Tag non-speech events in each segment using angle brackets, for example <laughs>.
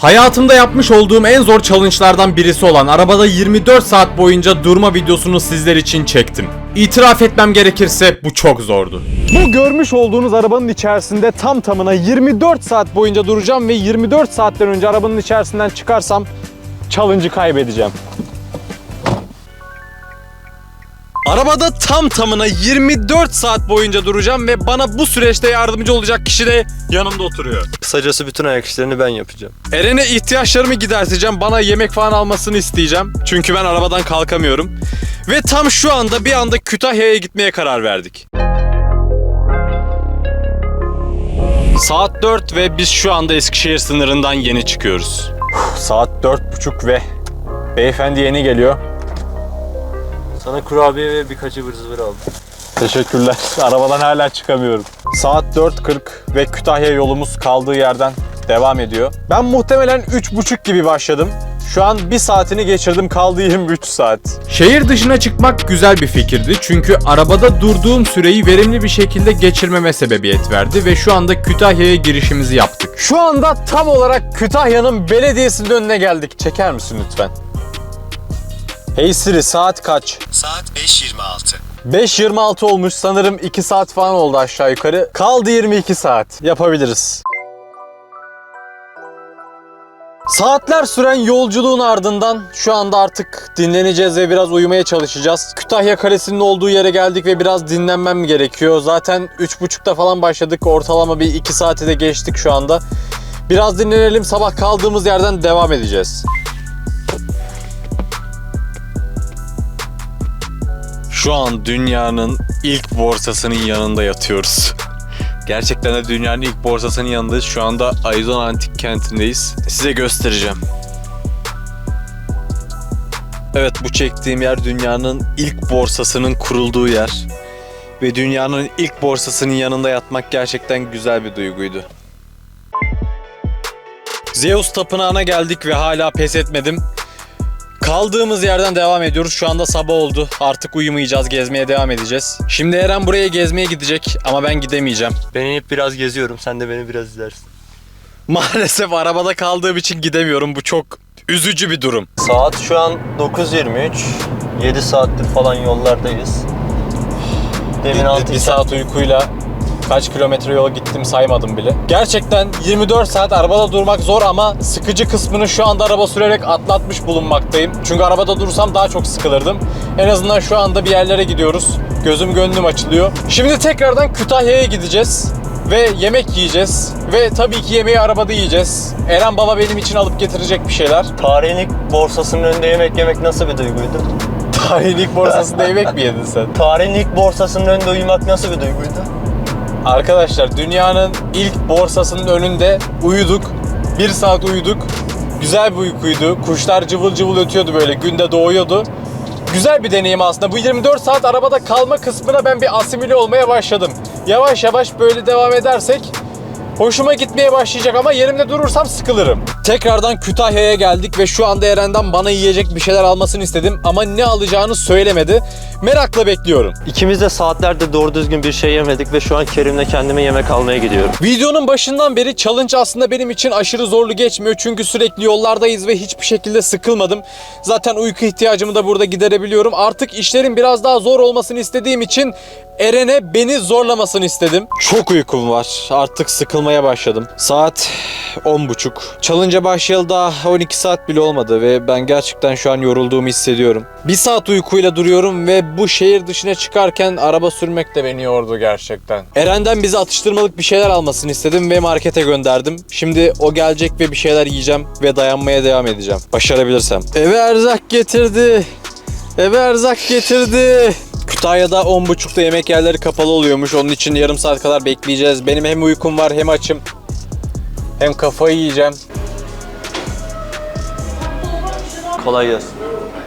Hayatımda yapmış olduğum en zor challenge'lardan birisi olan arabada 24 saat boyunca durma videosunu sizler için çektim. İtiraf etmem gerekirse bu çok zordu. Bu görmüş olduğunuz arabanın içerisinde tam tamına 24 saat boyunca duracağım ve 24 saatten önce arabanın içerisinden çıkarsam challenge'ı kaybedeceğim. Arabada tam tamına 24 saat boyunca duracağım ve bana bu süreçte yardımcı olacak kişi de yanımda oturuyor. Kısacası bütün ayak işlerini ben yapacağım. Eren'e ihtiyaçlarımı giderteceğim. Bana yemek falan almasını isteyeceğim. Çünkü ben arabadan kalkamıyorum. Ve tam şu anda bir anda Kütahya'ya gitmeye karar verdik. Saat 4 ve biz şu anda Eskişehir sınırından yeni çıkıyoruz. Saat 4.30 ve beyefendi yeni geliyor. Sana kurabiye ve birkaç ıvır zıvır aldım. Teşekkürler. <laughs> Arabadan hala çıkamıyorum. Saat 4.40 ve Kütahya yolumuz kaldığı yerden devam ediyor. Ben muhtemelen 3.30 gibi başladım. Şu an bir saatini geçirdim kaldı 23 saat. Şehir dışına çıkmak güzel bir fikirdi çünkü arabada durduğum süreyi verimli bir şekilde geçirmeme sebebiyet verdi ve şu anda Kütahya'ya girişimizi yaptık. Şu anda tam olarak Kütahya'nın belediyesinin önüne geldik. Çeker misin lütfen? Hey Siri saat kaç? Saat 5.26. 5.26 olmuş sanırım 2 saat falan oldu aşağı yukarı. Kaldı 22 saat. Yapabiliriz. Saatler süren yolculuğun ardından şu anda artık dinleneceğiz ve biraz uyumaya çalışacağız. Kütahya Kalesi'nin olduğu yere geldik ve biraz dinlenmem gerekiyor. Zaten 3.30'da falan başladık. Ortalama bir 2 saati de geçtik şu anda. Biraz dinlenelim. Sabah kaldığımız yerden devam edeceğiz. Şu an dünyanın ilk borsasının yanında yatıyoruz. Gerçekten de dünyanın ilk borsasının yanındayız. Şu anda Aizon Antik Kenti'ndeyiz. Size göstereceğim. Evet bu çektiğim yer dünyanın ilk borsasının kurulduğu yer. Ve dünyanın ilk borsasının yanında yatmak gerçekten güzel bir duyguydu. Zeus tapınağına geldik ve hala pes etmedim. Kaldığımız yerden devam ediyoruz. Şu anda sabah oldu. Artık uyumayacağız, gezmeye devam edeceğiz. Şimdi Eren buraya gezmeye gidecek ama ben gidemeyeceğim. Ben inip biraz geziyorum. Sen de beni biraz izlersin. <laughs> Maalesef arabada kaldığım için gidemiyorum. Bu çok üzücü bir durum. Saat şu an 9.23. 7 saattir falan yollardayız. Demin Bir, 6 bir saat uykuyla kaç kilometre yol gittim saymadım bile. Gerçekten 24 saat arabada durmak zor ama sıkıcı kısmını şu anda araba sürerek atlatmış bulunmaktayım. Çünkü arabada dursam daha çok sıkılırdım. En azından şu anda bir yerlere gidiyoruz. Gözüm gönlüm açılıyor. Şimdi tekrardan Kütahya'ya gideceğiz ve yemek yiyeceğiz. Ve tabii ki yemeği arabada yiyeceğiz. Eren baba benim için alıp getirecek bir şeyler. Tarihin ilk borsasının önünde yemek yemek nasıl bir duyguydu? Tarihin ilk borsasında yemek mi yedin sen? Tarihin ilk borsasının önünde uyumak nasıl bir duyguydu? Arkadaşlar dünyanın ilk borsasının önünde uyuduk. Bir saat uyuduk. Güzel bir uykuydu. Kuşlar cıvıl cıvıl ötüyordu böyle. Günde doğuyordu. Güzel bir deneyim aslında. Bu 24 saat arabada kalma kısmına ben bir asimile olmaya başladım. Yavaş yavaş böyle devam edersek hoşuma gitmeye başlayacak ama yerimde durursam sıkılırım. Tekrardan Kütahya'ya geldik ve şu anda Eren'den bana yiyecek bir şeyler almasını istedim ama ne alacağını söylemedi. Merakla bekliyorum. İkimiz de saatlerde doğru düzgün bir şey yemedik ve şu an Kerim'le kendime yemek almaya gidiyorum. Videonun başından beri challenge aslında benim için aşırı zorlu geçmiyor çünkü sürekli yollardayız ve hiçbir şekilde sıkılmadım. Zaten uyku ihtiyacımı da burada giderebiliyorum. Artık işlerin biraz daha zor olmasını istediğim için Eren'e beni zorlamasını istedim. Çok uykum var. Artık sıkılmaya başladım. Saat 10.30. Challenge'a başlayalı daha 12 saat bile olmadı ve ben gerçekten şu an yorulduğumu hissediyorum. Bir saat uykuyla duruyorum ve bu şehir dışına çıkarken araba sürmek de beni yordu gerçekten. Eren'den bize atıştırmalık bir şeyler almasını istedim ve markete gönderdim. Şimdi o gelecek ve bir şeyler yiyeceğim ve dayanmaya devam edeceğim. Başarabilirsem. Eve erzak getirdi. Eve erzak getirdi. Kütahya'da 10.30'da yemek yerleri kapalı oluyormuş. Onun için yarım saat kadar bekleyeceğiz. Benim hem uykum var hem açım. Hem kafayı yiyeceğim. Kolay gelsin.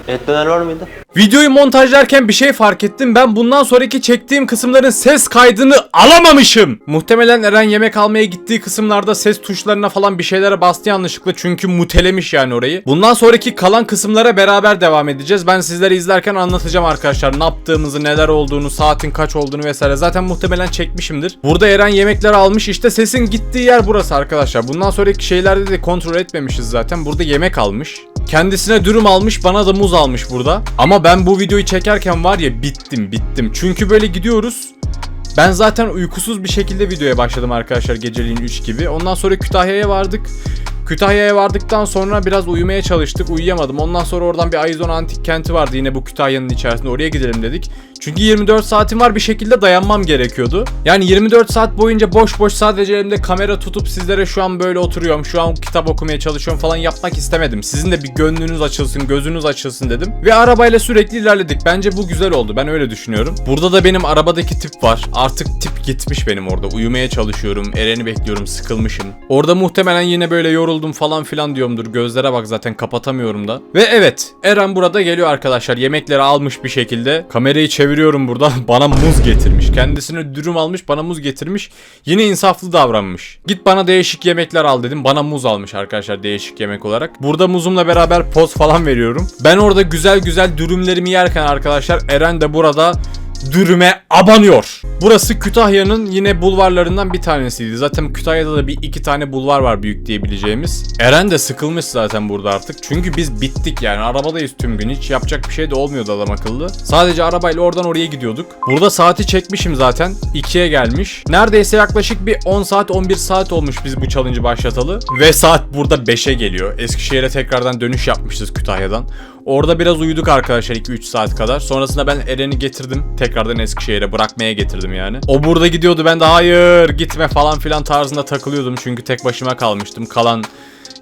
Et var mıydı? Videoyu montajlarken bir şey fark ettim. Ben bundan sonraki çektiğim kısımların ses kaydını alamamışım. Muhtemelen Eren yemek almaya gittiği kısımlarda ses tuşlarına falan bir şeylere bastı yanlışlıkla. Çünkü mutelemiş yani orayı. Bundan sonraki kalan kısımlara beraber devam edeceğiz. Ben sizlere izlerken anlatacağım arkadaşlar. Ne yaptığımızı, neler olduğunu, saatin kaç olduğunu vesaire. Zaten muhtemelen çekmişimdir. Burada Eren yemekler almış. İşte sesin gittiği yer burası arkadaşlar. Bundan sonraki şeylerde de kontrol etmemişiz zaten. Burada yemek almış. Kendisine dürüm almış, bana da muz almış burada. Ama ben bu videoyu çekerken var ya bittim, bittim. Çünkü böyle gidiyoruz. Ben zaten uykusuz bir şekilde videoya başladım arkadaşlar geceliğin 3 gibi. Ondan sonra Kütahya'ya vardık. Kütahya'ya vardıktan sonra biraz uyumaya çalıştık. Uyuyamadım. Ondan sonra oradan bir Aizon Antik Kenti vardı yine bu Kütahya'nın içerisinde. Oraya gidelim dedik. Çünkü 24 saatim var bir şekilde dayanmam gerekiyordu. Yani 24 saat boyunca boş boş sadece elimde kamera tutup sizlere şu an böyle oturuyorum. Şu an kitap okumaya çalışıyorum falan yapmak istemedim. Sizin de bir gönlünüz açılsın, gözünüz açılsın dedim. Ve arabayla sürekli ilerledik. Bence bu güzel oldu. Ben öyle düşünüyorum. Burada da benim arabadaki tip var. Artık tip gitmiş benim orada. Uyumaya çalışıyorum. Eren'i bekliyorum. Sıkılmışım. Orada muhtemelen yine böyle yoruldum falan filan diyorumdur. Gözlere bak zaten kapatamıyorum da. Ve evet Eren burada geliyor arkadaşlar. Yemekleri almış bir şekilde. Kamerayı çeviriyorum burada. <laughs> Bana muz getirmiş. Kendisine dürüm almış bana muz getirmiş. Yine insaflı davranmış. Git bana değişik yemekler al dedim. Bana muz almış arkadaşlar değişik yemek olarak. Burada muzumla beraber poz falan veriyorum. Ben orada güzel güzel dürümlerimi yerken arkadaşlar Eren de burada dürüme abanıyor. Burası Kütahya'nın yine bulvarlarından bir tanesiydi. Zaten Kütahya'da da bir iki tane bulvar var büyük diyebileceğimiz. Eren de sıkılmış zaten burada artık. Çünkü biz bittik yani. Arabadayız tüm gün. Hiç yapacak bir şey de olmuyordu adam akıllı. Sadece arabayla oradan oraya gidiyorduk. Burada saati çekmişim zaten. 2'ye gelmiş. Neredeyse yaklaşık bir 10 saat 11 saat olmuş biz bu challenge'ı başlatalı. Ve saat burada 5'e geliyor. Eskişehir'e tekrardan dönüş yapmışız Kütahya'dan. Orada biraz uyuduk arkadaşlar 2-3 saat kadar. Sonrasında ben Eren'i getirdim. Tekrardan Eskişehir'e bırakmaya getirdim yani. O burada gidiyordu. Ben de hayır gitme falan filan tarzında takılıyordum. Çünkü tek başıma kalmıştım. Kalan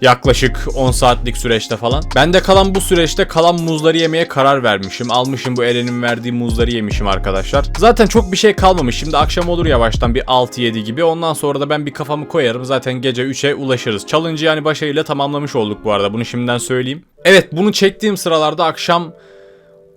yaklaşık 10 saatlik süreçte falan. Ben de kalan bu süreçte kalan muzları yemeye karar vermişim. Almışım bu Eren'in verdiği muzları yemişim arkadaşlar. Zaten çok bir şey kalmamış. Şimdi akşam olur yavaştan bir 6-7 gibi. Ondan sonra da ben bir kafamı koyarım. Zaten gece 3'e ulaşırız. Challenge'ı yani başarıyla tamamlamış olduk bu arada. Bunu şimdiden söyleyeyim. Evet bunu çektiğim sıralarda akşam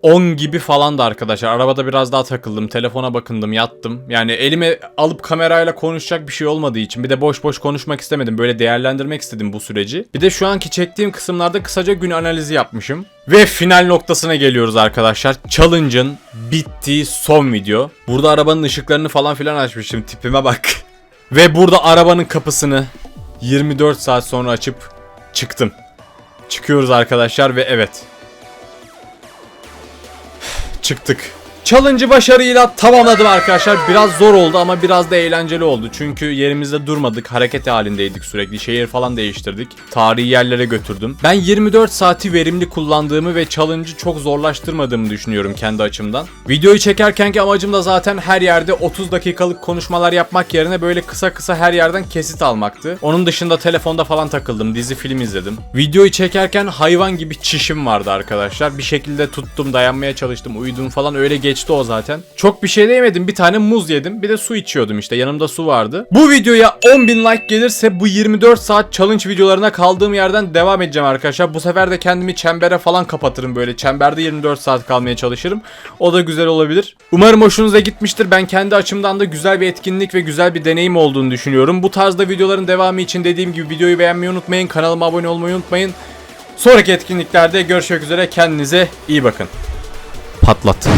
10 gibi falan da arkadaşlar. Arabada biraz daha takıldım. Telefona bakındım, yattım. Yani elime alıp kamerayla konuşacak bir şey olmadığı için bir de boş boş konuşmak istemedim. Böyle değerlendirmek istedim bu süreci. Bir de şu anki çektiğim kısımlarda kısaca gün analizi yapmışım. Ve final noktasına geliyoruz arkadaşlar. Challenge'ın bittiği son video. Burada arabanın ışıklarını falan filan açmışım. Tipime bak. <laughs> Ve burada arabanın kapısını 24 saat sonra açıp çıktım. Çıkıyoruz arkadaşlar ve evet çıktık. Challenge'ı başarıyla tamamladım arkadaşlar. Biraz zor oldu ama biraz da eğlenceli oldu. Çünkü yerimizde durmadık. Hareket halindeydik sürekli. Şehir falan değiştirdik. Tarihi yerlere götürdüm. Ben 24 saati verimli kullandığımı ve challenge'ı çok zorlaştırmadığımı düşünüyorum kendi açımdan. Videoyu çekerkenki amacım da zaten her yerde 30 dakikalık konuşmalar yapmak yerine böyle kısa kısa her yerden kesit almaktı. Onun dışında telefonda falan takıldım. Dizi film izledim. Videoyu çekerken hayvan gibi çişim vardı arkadaşlar. Bir şekilde tuttum, dayanmaya çalıştım, uyudum falan öyle geçti o zaten. Çok bir şey de yemedim. Bir tane muz yedim. Bir de su içiyordum işte. Yanımda su vardı. Bu videoya 10.000 like gelirse bu 24 saat challenge videolarına kaldığım yerden devam edeceğim arkadaşlar. Bu sefer de kendimi çembere falan kapatırım böyle. Çemberde 24 saat kalmaya çalışırım. O da güzel olabilir. Umarım hoşunuza gitmiştir. Ben kendi açımdan da güzel bir etkinlik ve güzel bir deneyim olduğunu düşünüyorum. Bu tarzda videoların devamı için dediğim gibi videoyu beğenmeyi unutmayın. Kanalıma abone olmayı unutmayın. Sonraki etkinliklerde görüşmek üzere. Kendinize iyi bakın. Patlat.